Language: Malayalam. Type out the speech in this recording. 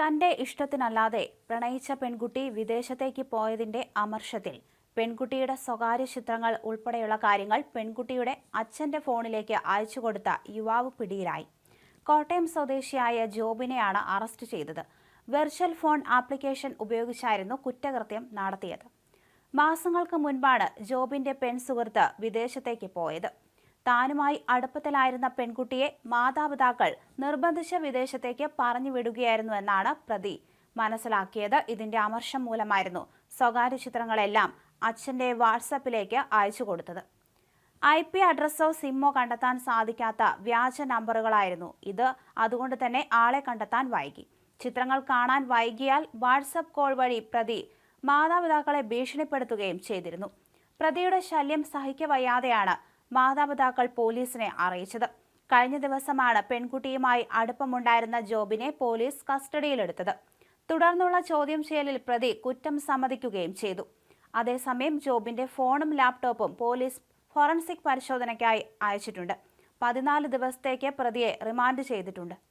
തന്റെ ഇഷ്ടത്തിനല്ലാതെ പ്രണയിച്ച പെൺകുട്ടി വിദേശത്തേക്ക് പോയതിന്റെ അമർഷത്തിൽ. പെൺകുട്ടിയുടെ സ്വകാര്യ ചിത്രങ്ങൾ ഉൾപ്പെടെയുള്ള കാര്യങ്ങൾ പെൺകുട്ടിയുടെ അച്ഛന്റെ ഫോണിലേക്ക് അയച്ചു കൊടുത്ത യുവാവ് പിടിയിലായി. കോട്ടയം സ്വദേശിയായ ജോബിനെയാണ് അറസ്റ്റ് ചെയ്തത്. വെർച്വൽ ഫോൺ ആപ്ലിക്കേഷൻ ഉപയോഗിച്ചായിരുന്നു കുറ്റകൃത്യം നടത്തിയത്. മാസങ്ങൾക്ക് മുൻപാണ് ജോബിന്റെ പെൺസുഹൃത്ത് വിദേശത്തേക്ക് പോയത്. താനുമായി അടുപ്പത്തിലായിരുന്ന പെൺകുട്ടിയെ മാതാപിതാക്കൾ നിർബന്ധിച്ച വിദേശത്തേക്ക് പറഞ്ഞു വിടുകയായിരുന്നു എന്നാണ് പ്രതി. മനസ്സിലാക്കിയത് ഇതിന്റെ അമർഷം മൂലമായിരുന്നു സ്വകാര്യ ചിത്രങ്ങളെല്ലാം അച്ഛന്റെ വാട്സപ്പിലേക്ക് അയച്ചു കൊടുത്തത്. ഐ പി അഡ്രസ്സോ സിമ്മോ കണ്ടെത്താൻ സാധിക്കാത്ത വ്യാജ നമ്പറുകളായിരുന്നു ഇത്. അതുകൊണ്ട് തന്നെ ആളെ കണ്ടെത്താൻ വൈകി. ചിത്രങ്ങൾ കാണാൻ വൈകിയാൽ വാട്സപ്പ് കോൾ വഴി പ്രതി മാതാപിതാക്കളെ ഭീഷണിപ്പെടുത്തുകയും ചെയ്തിരുന്നു. പ്രതിയുടെ ശല്യം സഹിക്കവയ്യാതെയാണ് മാതാപിതാക്കൾ പോലീസിനെ അറിയിച്ചത്. കഴിഞ്ഞ ദിവസമാണ് പെൺകുട്ടിയുമായി അടുപ്പമുണ്ടായിരുന്ന ജോബിനെ പോലീസ് കസ്റ്റഡിയിലെടുത്തത്. തുടർന്നുള്ള ചോദ്യം ചെയ്യലിൽ പ്രതി കുറ്റം സമ്മതിക്കുകയും ചെയ്തു. അതേസമയം ജോബിന്റെ ഫോണും ലാപ്ടോപ്പും പോലീസ് ഫോറൻസിക് പരിശോധനയ്ക്കായി അയച്ചിട്ടുണ്ട്. പതിനാല് ദിവസത്തേക്ക് പ്രതിയെ റിമാൻഡ് ചെയ്തിട്ടുണ്ട്.